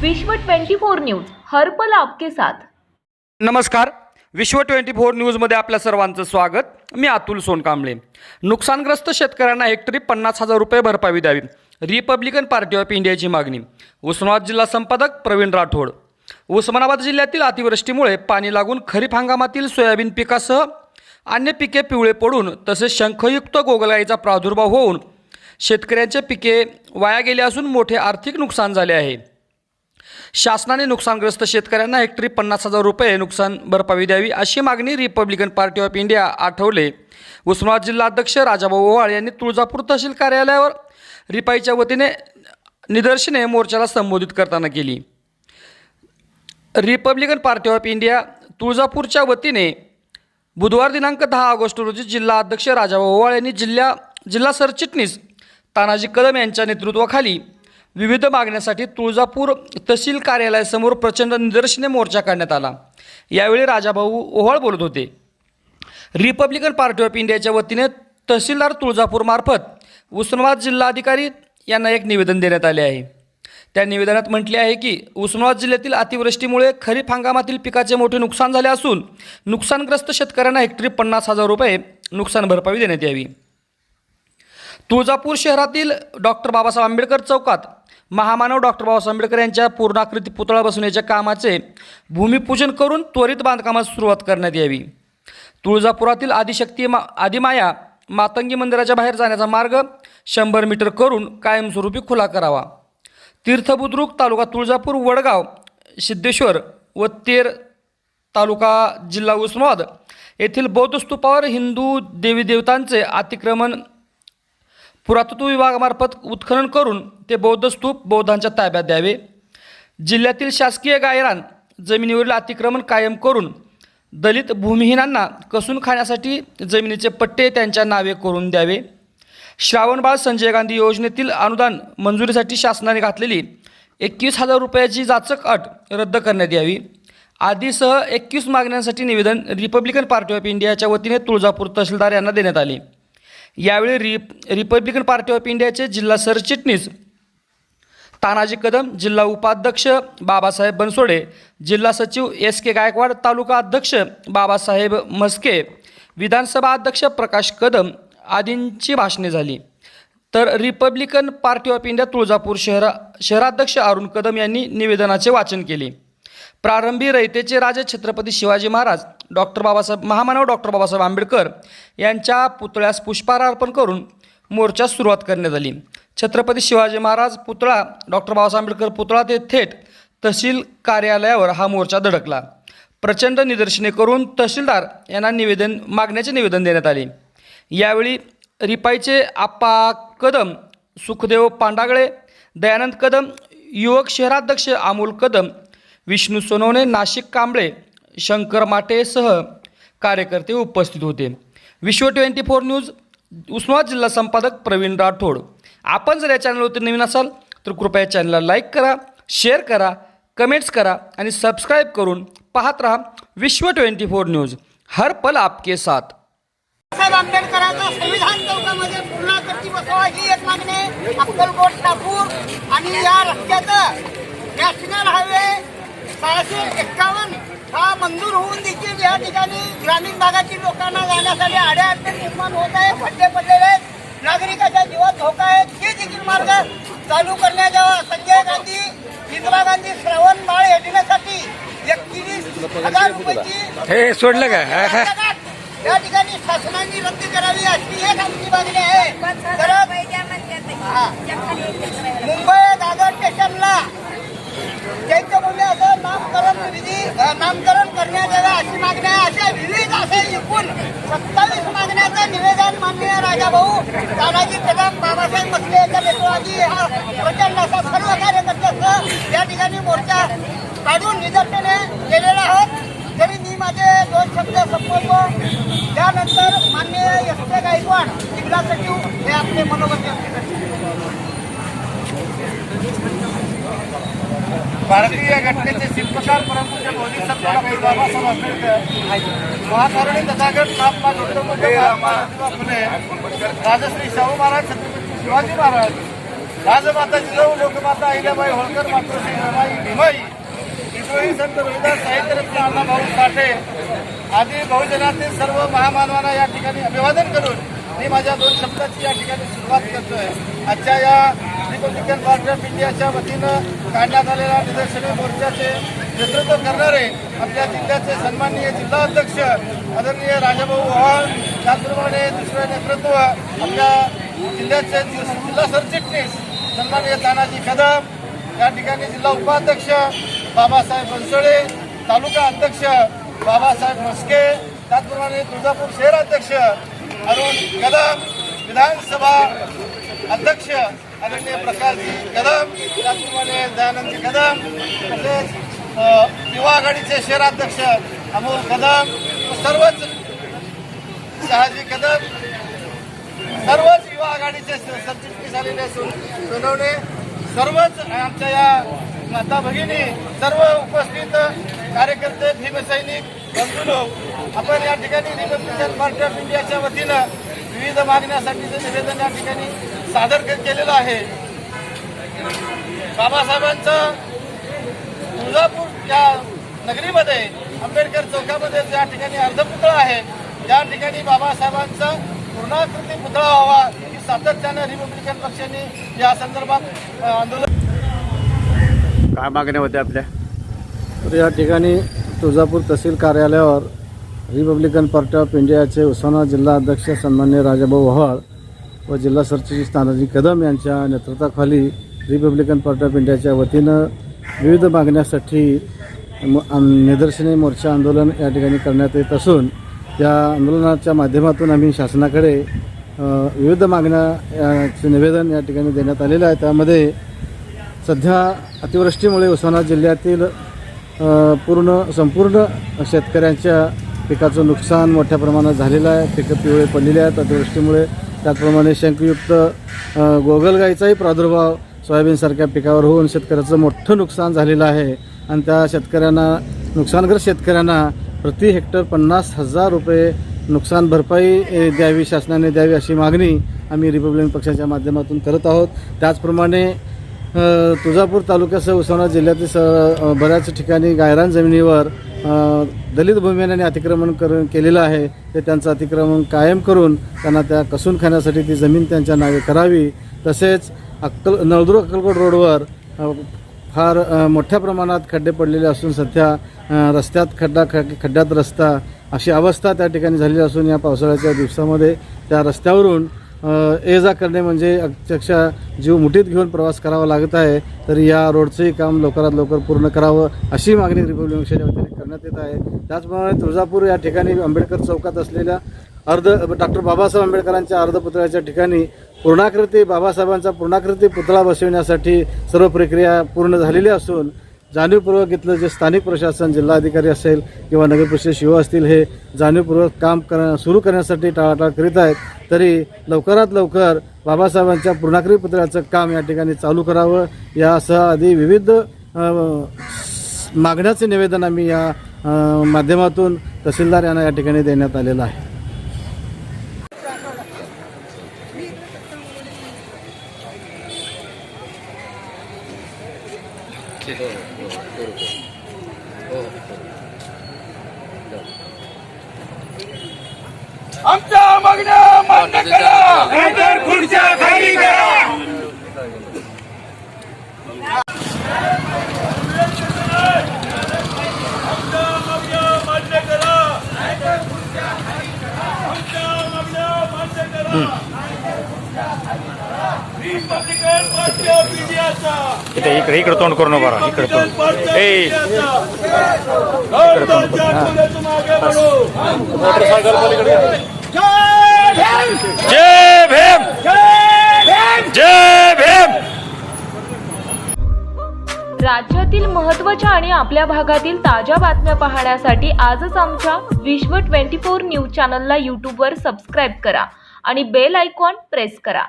विश्व 24 न्यूज हर्पल आपके साथ. नमस्कार. विश्व ट्वेंटी फोर न्यूजमध्ये आपल्या सर्वांचं स्वागत. मी अतुल सोनकांबळे. नुकसानग्रस्त शेतकऱ्यांना हेक्टरी पन्नास हजार रुपये भरपाई द्यावी. रिपब्लिकन पार्टी ऑफ इंडियाची मागणी. उस्मानाबाद जिल्हा संपादक प्रवीण राठोड. उस्मानाबाद जिल्ह्यातील अतिवृष्टीमुळे पाणी लागून खरीप हंगामातील सोयाबीन पिकासह अन्य पिके पिवळे पडून तसेच शंखयुक्त गोगलगाईचा प्रादुर्भाव होऊन शेतकऱ्यांचे पिके वाया गेले असून मोठे आर्थिक नुकसान झाले आहे. शासनाने नुकसानग्रस्त शेतकऱ्यांना हेक्टरी पन्नास हजार रुपये नुकसान भरपाई द्यावी अशी मागणी Republican Party of India Athawale. Osmanabad जिल्हा अध्यक्ष राजाभाऊ ओवाळ यांनी तुळजापूर तहसील कार्यालयावर रिपाईच्या वतीने निदर्शने मोर्चाला संबोधित करताना केली. रिपब्लिकन पार्टी ऑफ इंडिया तुळजापूरच्या वतीने बुधवार दिनांक दहा ऑगस्ट रोजी जिल्हा अध्यक्ष राजाभाऊ ओवाळ यांनी जिल्हा जिल्हा सरचिटणीस तानाजी कदम यांच्या नेतृत्वाखाली विविध मागण्यासाठी तुळजापूर तहसील कार्यालयासमोर प्रचंड निदर्शने मोर्चा काढण्यात आला. यावेळी राजाभाऊ ओहाळ बोलत होते. रिपब्लिकन पार्टी ऑफ इंडियाच्या वतीने तहसीलदार तुळजापूरमार्फत उस्मानाबाद जिल्हाधिकारी यांना एक निवेदन देण्यात आले आहे. त्या निवेदनात म्हटले आहे की उस्मानाबाद जिल्ह्यातील अतिवृष्टीमुळे खरीप हंगामातील पिकाचे मोठे नुकसान झाले असून नुकसानग्रस्त शेतकऱ्यांना हेक्टरी पन्नास हजार रुपये नुकसान भरपाई देण्यात यावी. तुळजापूर शहरातील डॉक्टर बाबासाहेब आंबेडकर चौकात महामानव डॉक्टर बाबासाहेब आंबेडकर यांच्या पूर्णाकृती पुतळा बसवण्याच्या कामाचे भूमिपूजन करून त्वरित बांधकामास सुरुवात करण्यात यावी. तुळजापुरातील आदिशक्ती मा आदिमाया मातंगी मंदिराच्या बाहेर जाण्याचा मार्ग शंभर मीटर करून कायमस्वरूपी खुला करावा. तीर्थबुद्रुक तालुका तुळजापूर वडगाव सिद्धेश्वर व तेर तालुका जिल्हा उस्मानाबाद येथील बौद्ध स्तूपावर हिंदू देवी देवतांचे अतिक्रमण पुरातत्व विभागामार्फत उत्खनन करून ते बौद्ध स्तूप बौद्धांच्या ताब्यात द्यावे. जिल्ह्यातील शासकीय गायरान जमिनीवरील अतिक्रमण कायम करून दलित भूमिहीनांना कसून खाण्यासाठी जमिनीचे पट्टे त्यांच्या नावे करून द्यावे. श्रावणबाळ संजय गांधी योजनेतील अनुदान मंजुरीसाठी शासनाने घातलेली एकवीस हजार रुपयाची जाचक अट रद्द करण्यात यावी. आदीसह एकवीस मागण्यांसाठी निवेदन रिपब्लिकन पार्टी ऑफ इंडियाच्या वतीने तुळजापूर तहसीलदार यांना देण्यात आले. यावेळी रिप रिपब्लिकन पार्टी ऑफ इंडियाचे जिल्हा सरचिटणीस तानाजी कदम जिल्हा उपाध्यक्ष बाबासाहेब बनसोडे जिल्हा सचिव एस के गायकवाड तालुका अध्यक्ष बाबासाहेब मस्के विधानसभा अध्यक्ष प्रकाश कदम आदींची भाषणे झाली. तर Republican Party of India Tuljapur शहरा शहराध्यक्ष अरुण कदम यांनी निवेदनाचे वाचन केले. प्रारंभी रयतेचे राजे छत्रपती शिवाजी महाराज डॉक्टर बाबासाहेब महामानव डॉक्टर बाबासाहेब आंबेडकर यांच्या पुतळ्यास पुष्पहार अर्पण करून मोर्चास सुरुवात करण्यात आली. छत्रपती शिवाजी महाराज पुतळा डॉक्टर बाबासाहेब आंबेडकर पुतळा ते थेट तहसील कार्यालयावर हा मोर्चा धडकला. प्रचंड निदर्शने करून तहसीलदार यांना निवेदन मागण्याचे निवेदन देण्यात आले. यावेळी रिपाईचे आप्पा कदम सुखदेव पांडागळे दयानंद कदम युवक शहराध्यक्ष अमोल कदम विष्णू सोनवणे नाशिक कांबळे शंकर माटेसह कार्यकर्ते उपस्थित होते. विश्व ट्वेंटी फोर न्यूज उस्मानाबाद जिल्हा संपादक प्रवीण राठोड. आपण जर या चॅनलवरती नवीन असाल तर कृपया चॅनलला लाईक करा शेअर करा कमेंट्स करा आणि सबस्क्राईब करून पाहत राहा विश्व ट्वेंटी फोर न्यूज. हर पल आपके साथ. साहेब आंबेडकरांचा संविधान चौकामध्ये पूर्णाकृती बसवा ही एक मागणी अक्कलकोट नागपूर आणि या रस्त्याचं नॅशनल हायवे सहाशे एक्कावन्न हा मंजूर होऊन देखील या ठिकाणी ग्रामीण भागातील लोकांना जाण्यासाठी अडचण निर्माण होत आहे. खड्डे पडलेले आहेत. नागरिकाच्या जीवात धोका आहे. ते देखील मार्ग चालू करण्यात यावा संजय गांधी इंदिरा गांधी श्रवण बाळ योजनेसाठी एकतीस हजार रुपयाची हे सोडलं का? या ठिकाणी शासनाने रद्द करावी अशी एक आमची मागणी आहे. मुंबई दादर स्टेशनला चैत्यभूमी असं नामकरण विधी अ, नामकरण करण्यात यावं अशी मागणी आहे अशा विविध असे एकूण सत्तावीस मागण्याचं निवेदन माननीय राजाभाऊ तानाजी कदम बाबासाहेब मसले यांच्या नेतृत्वाची हा प्रचंड असा सर्व कार्यकर्त्यांचं या ठिकाणी मोर्चा काढून निदर्शने केलेला आहोत. तरी मी माझे दोन शब्द संपवतो. त्यानंतर माननीय एस के गायकवाड जिल्हा सचिव हे आपले मनोगत भारतीय घटनेचे शिल्पकार परमपूज्य मोदी सरकार बाबासाहेब आंबेडकर महाकारुणी तथागत महात्मा गौतम महात्मा ज्योतिबा फुले राजश्री शाहू महाराज छत्रपती शिवाजी महाराज राजमाता जिजाऊ लोकमाता अहिल्याबाई होळकर मातृश्री रमाई भीमाई विश्वही संत रोहिदास साहित्यरत्न अण्णाभाऊ साठे आदी बहुजनातील सर्व महामानवांना या ठिकाणी अभिवादन करून मी माझ्या दोन शब्दाची या ठिकाणी सुरुवात करतोय. आजच्या या रिपब्लिकन पार्टी ऑफ इंडियाच्या वतीनं काढण्यात आलेल्या निदर्शने मोर्चाचे नेतृत्व करणारे आपल्या जिल्ह्याचे सन्माननीय जिल्हा अध्यक्ष आदरणीय राजाभाऊ ओव्हाळ त्याचप्रमाणे दुसरे नेतृत्व आपल्या जिल्ह्याचे जिल्हा सरचिटणीस सन्माननीय तानाजी कदम या ठिकाणी जिल्हा उपाध्यक्ष बाबासाहेब बनसोडे तालुका अध्यक्ष बाबासाहेब मस्के त्याचप्रमाणे तुळजापूर शहर अध्यक्ष अरुण कदम विधानसभा अध्यक्ष अरण्य प्रकाशजी कदम त्याचप्रमाणे दयानंदजी कदम तसेच युवा आघाडीचे शहराध्यक्ष अमोल कदम सर्वच शहाजी कदम. सर्वच युवा आघाडीचे सरचिटणीस आलेले सो- सोनवणे सर्वच आमच्या या माता भगिनी सर्व उपस्थित कार्यकर्ते भीमसैनिक बंधू लोक आपण या ठिकाणी रिपब्लिकन पार्टी ऑफ इंडियाच्या वतीनं विविध मागण्यासाठीचं निवेदन या ठिकाणी सादर केलेलं आहे. बाबासाहेबांचं तुळजापूर या नगरीमध्ये आंबेडकर चौकामध्ये ज्या ठिकाणी अर्धपुतळा आहे. त्या ठिकाणी बाबासाहेबांचा पूर्णाकृती पुतळा व्हावा ही सातत्यानं रिपब्लिकन पक्षाने या संदर्भात आंदोलन काय मागण्या होत्या आपल्या? तर या ठिकाणी तुळजापूर तहसील कार्यालयावर रिपब्लिकन पार्टी ऑफ इंडियाचे उस्मानाबाद जिल्हा अध्यक्ष सन्मान्य राजाभाऊ ओव्हाळ व जिल्हा सरचिटणीस तानाजी कदम यांच्या नेतृत्वाखाली रिपब्लिकन पार्टी ऑफ इंडियाच्या वतीनं विविध मागण्यासाठी निदर्शने मोर्चा आंदोलन या ठिकाणी करण्यात येत असून या आंदोलनाच्या माध्यमातून आम्ही शासनाकडे विविध मागण्याचे निवेदन या ठिकाणी देण्यात आलेलं आहे. त्यामध्ये सध्या अतिवृष्टीमुळे उस्मानाबाद जिल्ह्यातील पूर्ण संपूर्ण शेतकऱ्यांच्या पिकाचं नुकसान मोठ्या प्रमाणात झालेलं आहे. पिकं पिवळे पडलेले आहेत. अतिवृष्टीमुळे त्याचप्रमाणे शंखयुक्त गोगलगाईचाही प्रादुर्भाव सोयाबीनसारख्या पिकावर होऊन शेतकऱ्याचं मोठं नुकसान झालेलं आहे. आणि त्या शेतकऱ्यांना नुकसानग्रस्त शेतकऱ्यांना प्रति हेक्टर पन्नास हजार रुपये नुकसान भरपाई द्यावी शासनाने द्यावी अशी मागणी आम्ही रिपब्लिकन पक्षाच्या माध्यमातून करत आहोत. त्याचप्रमाणे तुळजापूर तालुक्यासह उस्मानाबाद जिल्ह्यातील स बऱ्याच ठिकाणी गायरान जमिनीवर दलित भूमिहीनांनी अतिक्रमण कर केलेलं आहे. ते त्यांचं अतिक्रमण कायम करून त्यांना त्या कसून खाण्यासाठी ती जमीन त्यांच्या नावे करावी. तसेच अक्कल नळदुर्ग अक्कलकोट रोडवर फार मोठ्या प्रमाणात खड्डे पडलेले असून सध्या रस्त्यात खड्डा खड्ड्यात रस्ता अशी अवस्था त्या ठिकाणी झालेली असून या पावसाळ्याच्या दिवसामध्ये त्या रस्त्यावरून ये जा करणे म्हणजे अक्षरशः जीव मुठीत घेऊन प्रवास करावा लागत आहे. तरी या रोडचंही काम लवकरात लवकर पूर्ण करावं अशी मागणी रिपब्लिक पक्षाच्या वतीने करण्यात येत आहे. त्याचप्रमाणे तुळजापूर या ठिकाणी आंबेडकर चौकात असलेल्या अर्ध डॉक्टर बाबासाहेब आंबेडकरांच्या अर्धपुतळ्याच्या ठिकाणी पूर्णाकृती बाबासाहेबांचा पूर्णाकृती पुतळा बसविण्यासाठी सर्व प्रक्रिया पूर्ण झालेली असून जाणीवपूर्वक इथलं जे स्थानिक प्रशासन जिल्हाधिकारी असेल किंवा नगरपरिषद शिव असतील हे जाणीवपूर्वक काम कर सुरू करण्यासाठी टाळाटाळ करीत आहेत. तरी लवकरात लवकर बाबासाहेबांच्या पूर्णाकृती पुतळ्याचं काम या ठिकाणी चालू करावं. यासह आधी विविध मागण्याचे निवेदन आम्ही या माध्यमातून तहसीलदार यांना या ठिकाणी देण्यात आलेलं आहे. आमच्या मागण्या मान्य करा. नाहीतर खुर्च्या खाली करा. इथे इकडे इकडे तोंड करू नका बरं. इकडे तोंड जय भीम जय भीम राज्यातील महत्त्वाच्या आणि आपल्या भागातील ताज्या बातम्या पाहण्यासाठी आजच आमच्या विश्व 24 न्यूज चॅनलला यूट्यूबवर सबस्क्राईब करा आणि बेल आयकॉन प्रेस करा